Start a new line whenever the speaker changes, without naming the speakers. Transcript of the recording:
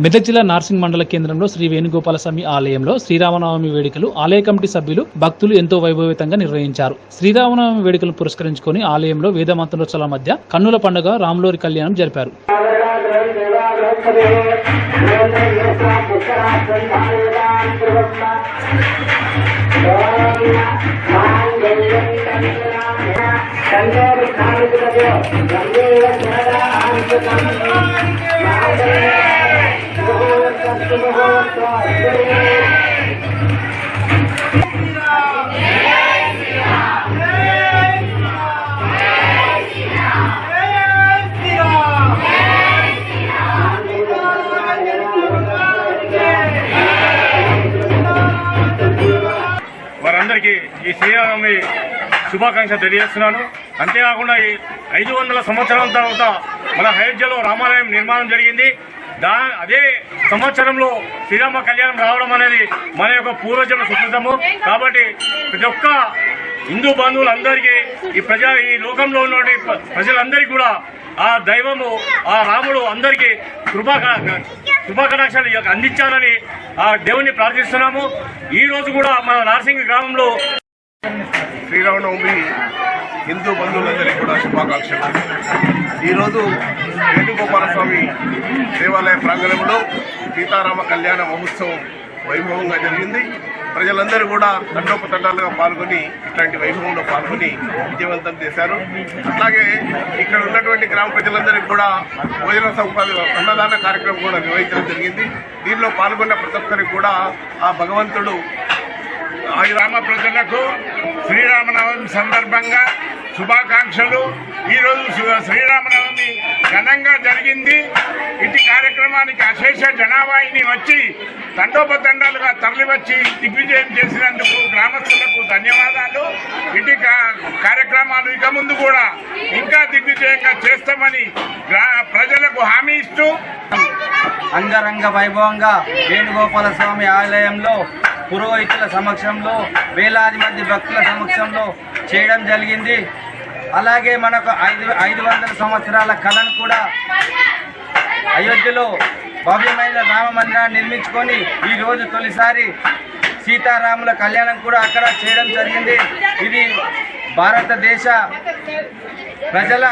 మెదక్ జిల్లా నార్సింగ్ మండల కేంద్రంలో శ్రీ వేణుగోపాలస్వామి ఆలయంలో శ్రీరామనవమి వేడుకలు ఆలయ కమిటీ సభ్యులు భక్తులు ఎంతో వైభవితంగా నిర్వహించారు. శ్రీరామనవమి వేడుకలు పురస్కరించుకొని ఆలయంలో వేద మంత్రోత్సవాల మధ్య కన్నుల పండుగ రాములోరి కళ్యాణం జరిపారు.
వారందరికీ ఈ శ్రీరామి శుభాకాంక్షలు తెలియజేస్తున్నాను. అంతేకాకుండా ఈ ఐదు వందల సంవత్సరాల తర్వాత మన అయోధ్యలో రామాలయం నిర్మాణం జరిగింది. దా అదే సంవత్సరంలో శ్రీరామ కళ్యాణం రావడం అనేది మన యొక్క పూర్వజన సుకృతము కాబట్టి ప్రతి ఒక్క హిందూ బంధువులందరికీ ఈ ప్రజా ఈ లోకంలో ఉన్నటువంటి ప్ర- ప్రజలందరికీ కూడా ఆ దైవము ఆ రాముడు అందరికీ కృపా శుభాకటాక్షాలు అందించాలని ఆ దేవుణ్ణి ప్రార్థిస్తున్నాము. ఈ రోజు కూడా మన నార్సింగ్ గ్రామంలో
శ్రీరామనవమి హిందూ బంధువులందరికీ కూడా శుభాకాంక్షలు. ఈరోజు వేణుగోపాలస్వామి దేవాలయ ప్రాంగణంలో సీతారామ కళ్యాణ మహోత్సవం వైభవంగా జరిగింది. ప్రజలందరూ కూడా తండోపతండాలుగా పాల్గొని ఇట్లాంటి వైభవంలో పాల్గొని విజయవంతం చేశారు. అట్లాగే ఇక్కడ ఉన్నటువంటి గ్రామ ప్రజలందరికీ కూడా భోజన సౌకర్య అన్నదాన కార్యక్రమం కూడా నిర్వహించడం జరిగింది. దీనిలో పాల్గొన్న ప్రతి ఒక్కరికి కూడా ఆ భగవంతుడు
ఆ గ్రామ ప్రజలకు శ్రీరామనవమి సందర్భంగా శుభాకాంక్షలు. ఈరోజు శ్రీ- శ్రీరామనవమి ఘనంగా జరిగింది. ఇటు కార్యక్రమానికి అశేష జనాభాయిని వచ్చి తండోపతండాలుగా తరలివచ్చి దిగ్విజయం చేసినందుకు గ్రామస్తులకు ధన్యవాదాలు. ఇటు కార్యక్రమాలు ఇక ముందు కూడా ఇంకా దిగ్విజయంగా చేస్తామని గ్రా- ప్రజలకు హామీ ఇస్తూ
అంగరంగ వైభవంగా వేణుగోపాల స్వామి ఆలయంలో పురోహితుల సమక్షంలో వేలాది మంది భక్తుల సమక్షంలో చేయడం జరిగింది. అలాగే మనకు ఐదు ఐదు వందల సంవత్సరాల కళను కూడా అయోధ్యలో భవ్యమైన రామ మందిరాన్ని నిర్మించుకొని ఈరోజు తొలిసారి సీతారాముల కళ్యాణం కూడా అక్కడ చేయడం జరిగింది. ఇది భారతదేశ ప్రజల